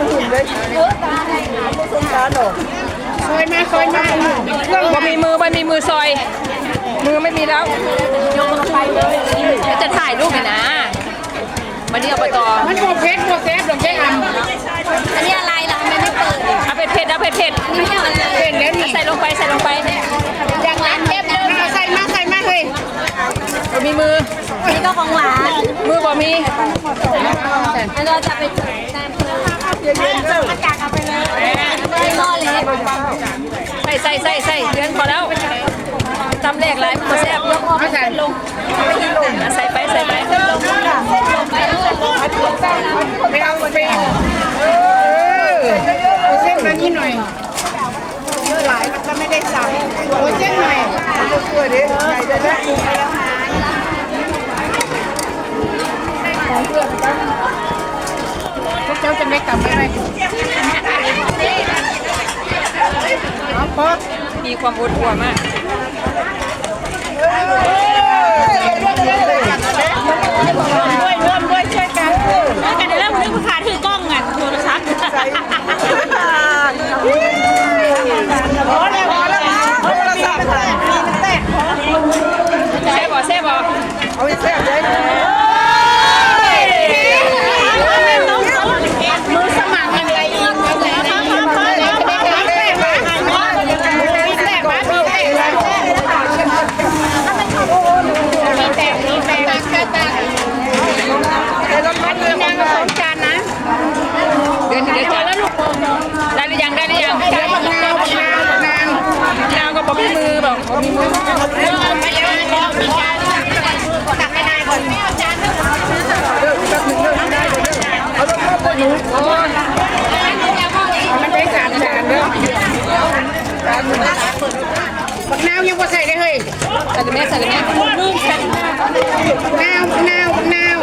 ซอยมาซอยมาเครื่องบ่มีมือบ่มีมือซอย มือไม่มีแล้วจะถ่ายรูปเลยนะวันนี้อบตมันโบเพชรโบเซฟหรอกเจ๊อ่ำอันนี้อะไรล่ะทำไมไม่เปิดเอาเผ็ดเผ็ดเอาเผ็ดเผ็ดอันนี้อะไรเป็นแล้วนี่ใส่ลงไปใส่ลงไปอย่างร้านเทปเดิมใส่มาใส่มาเฮ้ยบ่มีมืออันนี้ก็ของหวานมือบ่มีอันเราจะไปจุดแซมเพลิง อากาศเอาไปเลยไม่รอเลยใส่ใส่ใส่ใส่เดือนพอแล้วตำแรกหลายมันแซ่บยกเอาใส่ใส่ไปใส่ไปไปเอาไปเออเอาเส้นมานี่หน่อยเยอะหลายมันก็ไม่ได้สั่งโอ้เส้นหน่อยช่วยดิใส่ได้ไหมพ วกเจ้าจะไม่กลับไปไหมเอาพอมีความอดอัวมากด้วยร่วมด้วยช่วยกันกันเรื่องนึกว่าขาถือกล้องอะโทรศัพท์พอแล้วพอแล้วโทรศัพท์มีมันแตกแซ่บบ่แซ่บบ่เอาไปแซ่บเลยมือสมัครอะไรอีกมีแตกมามีแตกมามีแตกมามีแตกมีแตกแค่ตาแต่รถมันมีนางสองจานนะ เดือนเดี๋ยวจะได้หรือยังได้หรือยัง เดี๋ยวมะนาวมะนาวมะนาว นางก็บ่มีมือบอกบ่มีมือ ไม่ได้แล้วมีจานตักไม่ได้ก่อนไม่เอาจานเอา นู้นมันได้สามจานเด้อจานมะนาวยังว่าใส่ได้เฮ้ยใส่แม่ใส่แม่นาวมะนาวมะนาว